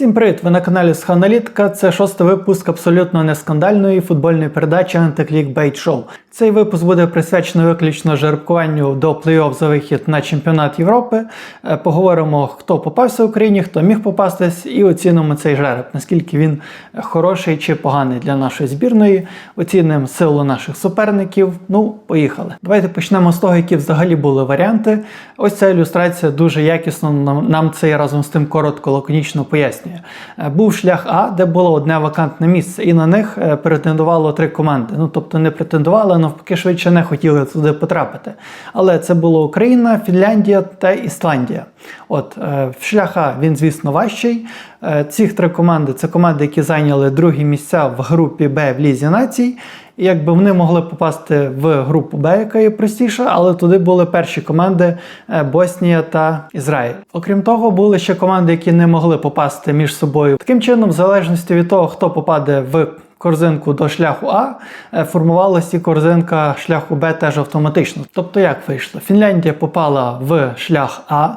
Всім привіт! Ви на каналі Сханалітка. Це шостий випуск абсолютно нескандальної футбольної передачі Антиклікбейт Шоу. Цей випуск буде присвячений виключно жеребкуванню до плей-офф за вихід на чемпіонат Європи. Е, Поговоримо, хто попався в Україні, хто міг попастись, і оцінимо цей жереб, наскільки він хороший чи поганий для нашої збірної. Оцінимо силу наших суперників. Ну, поїхали. Давайте почнемо з того, які взагалі були варіанти. Ось ця ілюстрація дуже якісно нам, це разом з тим коротко, лаконічно пояснює. Е, Був шлях А, де було одне вакантне місце, і на них е, претендувало три команди. Ну тобто не претендували, навпаки, швидше не хотіли туди потрапити. Але це було Україна, Фінляндія та Ісландія. От е, шлях А він, звісно, важчий. Ці три команди це команди, які зайняли другі місця в групі Б в Лізі націй. І якби вони могли попасти в групу Б, яка є простіша, але туди були перші команди е, Боснія та Ізраїль. Окрім того, були ще команди, які не могли попасти між собою. Таким чином, в залежності від того, хто попаде в корзинку до шляху А, е, формувалася і корзинка шляху Б теж автоматично. Тобто, як вийшло? Фінляндія попала в шлях А.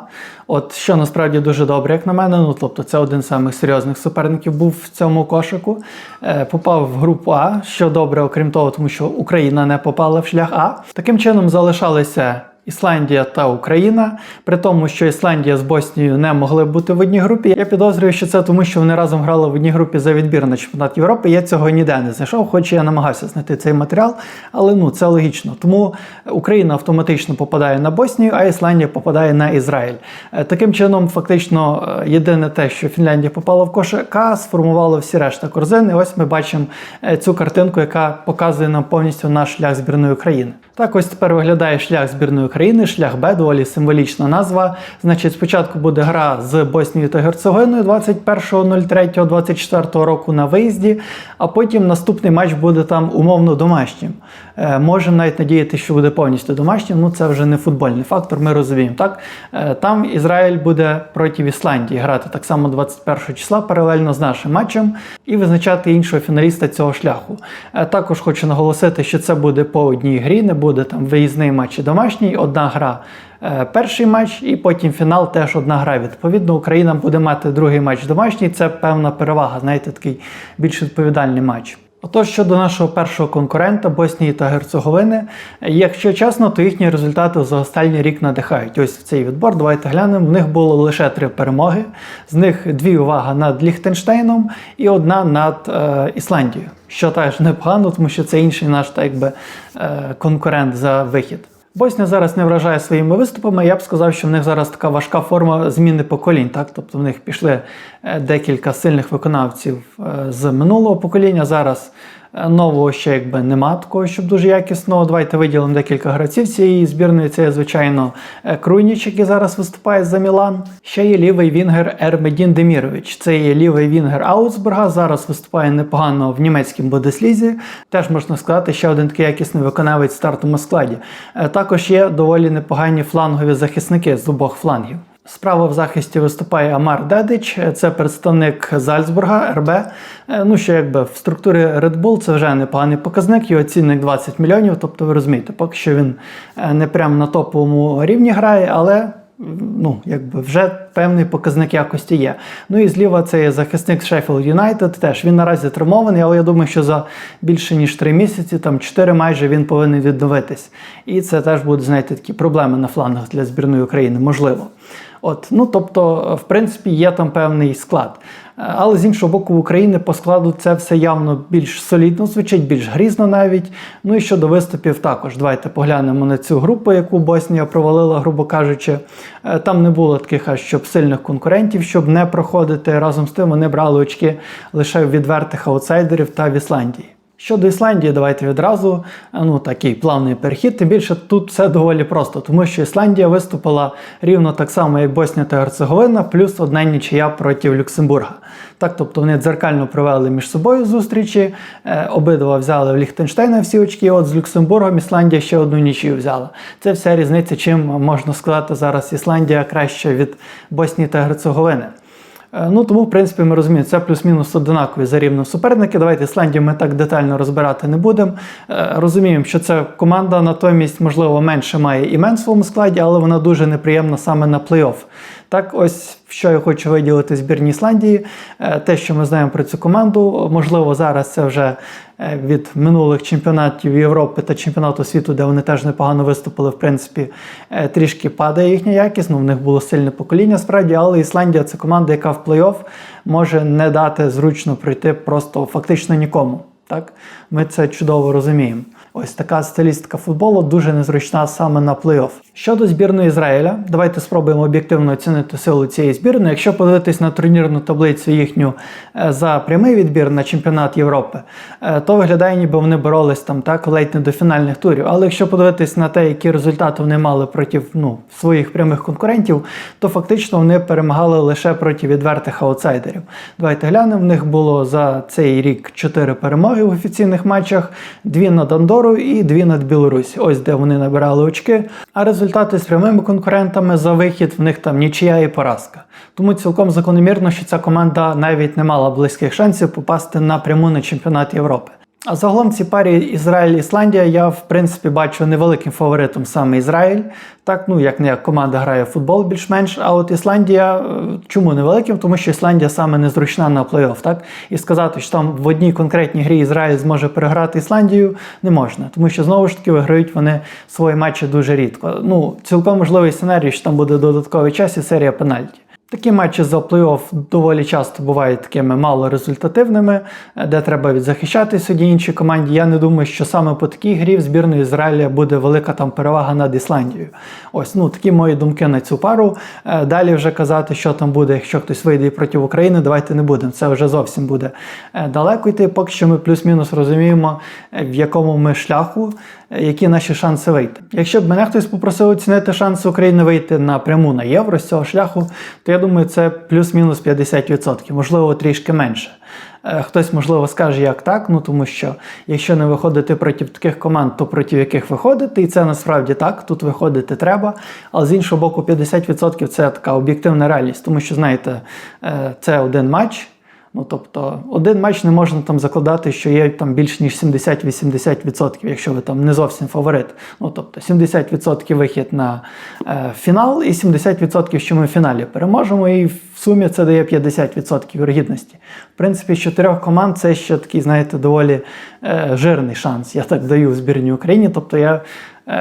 От що насправді дуже добре, як на мене. Ну тобто, це один з самих серйозних суперників був в цьому кошику. Е, попав в групу А, що добре, окрім того, тому що Україна не попала в шлях А. Таким чином залишалися. Ісландія та Україна, при тому, що Ісландія з Боснією не могли бути в одній групі. Я підозрюю, що це тому, що вони разом грали в одній групі за відбір на чемпіонат Європи. Я цього ніде не знайшов, хоч я намагався знайти цей матеріал, але ну це логічно. Тому Україна автоматично попадає на Боснію, а Ісландія попадає на Ізраїль. Е, Таким чином, фактично, е, єдине те, що Фінляндія попала в кошика, сформувало всі решта корзини. Ось ми бачимо е, цю картинку, яка показує нам повністю наш шлях збірної України. Так, ось тепер виглядає шлях збірної України, шлях Б, доволі символічна назва. Значить, спочатку буде гра з Боснією та Герцеговиною 21.03.24 року на виїзді, а потім наступний матч буде там умовно домашнім. Е, можемо навіть надіяти, що буде повністю домашнім. Ну це вже не футбольний фактор, ми розуміємо. Так? Е, там Ізраїль буде проти Ісландії грати так само 21 числа паралельно з нашим матчем і визначати іншого фіналіста цього шляху. Е, також хочу наголосити, що це буде по одній грі, не буде там виїзний матч і домашній, одна гра. е, Перший матч і потім фінал теж одна гра. Відповідно, Україна буде мати другий матч домашній. Це певна перевага, знаєте, такий більш відповідальний матч. Отож, щодо нашого першого конкурента Боснії та Герцеговини, якщо чесно, то їхні результати за останній рік надихають. Ось в цей відбор. Давайте глянемо. В них було лише три перемоги. З них дві увага над Ліхтенштейном і одна над е, Ісландією. Що теж непогано, тому що це інший наш так би, е, конкурент за вихід. Боснія зараз не вражає своїми виступами. Я б сказав, що в них зараз така важка форма зміни поколінь. Так? Тобто в них пішли е, декілька сильних виконавців е, з минулого покоління. Зараз нового ще якби нема такого, щоб дуже якісно. Давайте виділимо декілька гравців цієї збірної. Це, звичайно, е, Круйніч, який зараз виступає за Мілан. Ще є лівий вінгер Ермедін Демірович. Це є лівий вінгер Аусбурга. Зараз виступає непогано в німецькій Бундеслізі. Теж можна сказати, ще один такий якісний виконавець в стартовому складі. Е, Також є доволі непогані флангові захисники з обох флангів. Справа в захисті виступає Амар Дедич, це представник Зальцбурга РБ. Е, Ну що якби в структурі Red Bull це вже непоганий показник, його цінник 20 мільйонів. Тобто ви розумієте, поки що він е, не прямо на топовому рівні грає, але ну, якби вже певний показник якості є. Ну і зліва це є захисник Sheffield United, теж він наразі травмований, але я думаю, що за більше ніж 3 місяці, там 4 майже він повинен відновитись. І це теж будуть, знаєте, такі проблеми на флангах для збірної України, можливо. От, ну тобто, в принципі, є там певний склад. Але з іншого боку, в Україні по складу це все явно більш солідно звучить, більш грізно навіть. Ну і щодо виступів також. Давайте поглянемо на цю групу, яку Боснія провалила, грубо кажучи. Е, Там не було таких аж щоб сильних конкурентів, щоб не проходити. Разом з тим вони брали очки лише відвертих аутсайдерів та в Ісландії. Щодо Ісландії, давайте відразу ну такий плавний перехід. Тим більше тут все доволі просто, тому що Ісландія виступила рівно так само, як Боснія та Герцеговина, плюс одна нічия проти Люксембурга. Так, тобто вони дзеркально провели між собою зустрічі, е, обидва взяли в Ліхтенштейна всі очки. От з Люксембургом Ісландія ще одну нічию взяла. Це вся різниця, чим можна сказати зараз Ісландія краще від Боснії та Герцеговини. Е, Ну тому, в принципі, ми розуміємо, це плюс-мінус одинакові за рівнем суперники. Давайте Ісландію ми так детально розбирати не будемо. Е, Розуміємо, що це команда натомість, можливо, менше має імен в своєму складі, але вона дуже неприємна саме на плей-офф. Так, ось що я хочу виділити збірні Ісландії. Е, Те, що ми знаємо про цю команду, можливо, зараз це вже е, від минулих чемпіонатів Європи та чемпіонату світу, де вони теж непогано виступили, в принципі, е, трішки падає їхня якість. Ну, в них було сильне покоління справді, але Ісландія це команда, яка в плей-офф може не дати зручно пройти просто фактично нікому. Так, ми це чудово розуміємо. Ось така стилістика футболу дуже незручна саме на плей-офф. Щодо збірної Ізраїля, давайте спробуємо об'єктивно оцінити силу цієї збірної. Якщо подивитись на турнірну таблицю їхню е, за прямий відбір на чемпіонат Європи, е, то виглядає, ніби вони боролись там так ледь не до фінальних турів. Але якщо подивитись на те, які результати вони мали проти ну, своїх прямих конкурентів, то фактично вони перемагали лише проти відвертих аутсайдерів. Давайте глянемо. В них було за цей рік 4 перемоги в офіційних матчах, дві над Андорою і дві над Білорусі. Ось де вони набирали очки. А результати з прямими конкурентами за вихід в них там нічия і поразка. Тому цілком закономірно, що ця команда навіть не мала близьких шансів попасти напряму на чемпіонат Європи. А загалом в цій парі Ізраїль-Ісландія я в принципі бачу невеликим фаворитом саме Ізраїль. Так, ну як не як команда грає в футбол більш-менш. А от Ісландія е, чому невеликим? Тому що Ісландія саме незручна на плей-офф. Так і сказати, що там в одній конкретній грі Ізраїль зможе переграти Ісландію, не можна, тому що знову ж таки виграють вони свої матчі дуже рідко. Ну цілком можливий сценарій, що там буде додатковий час і серія пенальті. Такі матчі за плей-офф доволі часто бувають такими малорезультативними, е, де треба відзахищатись одній іншій команді. Я не думаю, що саме по такій грі в збірної Ізраїля буде велика там перевага над Ісландією. Ось ну такі мої думки на цю пару. Е, Далі вже казати, що там буде, якщо хтось вийде проти України, давайте не будемо. Це вже зовсім буде е, далеко йти. Поки що ми плюс-мінус розуміємо, в якому ми шляху, які наші шанси вийти. Якщо б мене хтось попросив оцінити шанси України вийти напряму на євро з цього шляху, то я думаю, це плюс-мінус 50%, можливо, трішки менше. Е, Хтось, можливо, скаже, як так, ну тому що якщо не виходити проти таких команд, то проти яких виходити, і це насправді так, тут виходити треба. Але з іншого боку, 50% це така об'єктивна реальність, тому що, знаєте, е, це один матч. Ну, тобто, один матч не можна там закладати, що є там більш ніж 70-80%, якщо ви там не зовсім фаворит. Ну, тобто 70% вихід на е, фінал і 70%, що ми в фіналі переможемо, і в сумі це дає 50% вірогідності. В принципі, з чотирьох команд це ще такий, знаєте, доволі е, жирний шанс. Я так даю в збірній Україні. Тобто я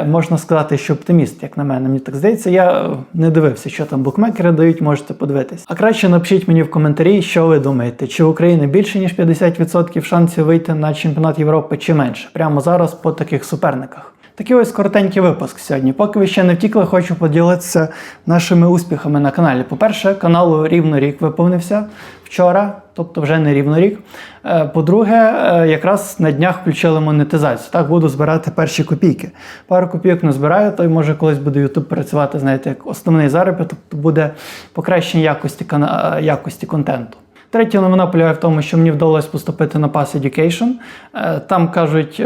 можна сказати, що оптиміст, як на мене. Мені так здається, я е, не дивився, що там букмекери дають, можете подивитись. А краще напишіть мені в коментарі, що ви думаєте, чи в України більше ніж 50% шансів вийти на чемпіонат Європи, чи менше. Прямо зараз по таких суперниках. Такий ось коротенький випуск сьогодні. Поки ви ще не втікли, хочу поділитися нашими успіхами на каналі. По-перше, каналу рівно рік виповнився вчора, тобто вже не рівно рік. Е, По-друге, е, якраз на днях включили монетизацію. Так буду збирати перші копійки. Пару копійок не збираю, то й може колись буде YouTube працювати, знаєте, як основний заробіток, то буде покращення якості, е, якості контенту. Третя новина полягає в тому, що мені вдалося поступити на Pass Education. Там кажуть.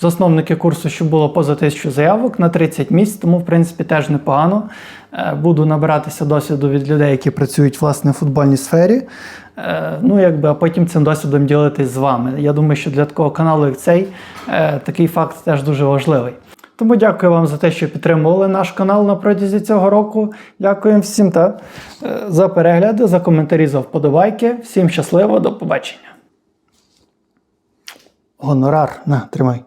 Засновники курсу, що було поза тисячу заявок на 30 місць, тому в принципі теж непогано. Е, Буду набиратися досвіду від людей, які працюють власне в футбольній сфері. Е, Ну, якби, а потім цим досвідом ділитись з вами. Я думаю, що для такого каналу, як цей, е, такий факт теж дуже важливий. Тому дякую вам за те, що підтримували наш канал на протязі цього року. Дякую всім та за перегляди, за коментарі, за вподобайки. Всім щасливо, до побачення. Гонорар, на, тримай.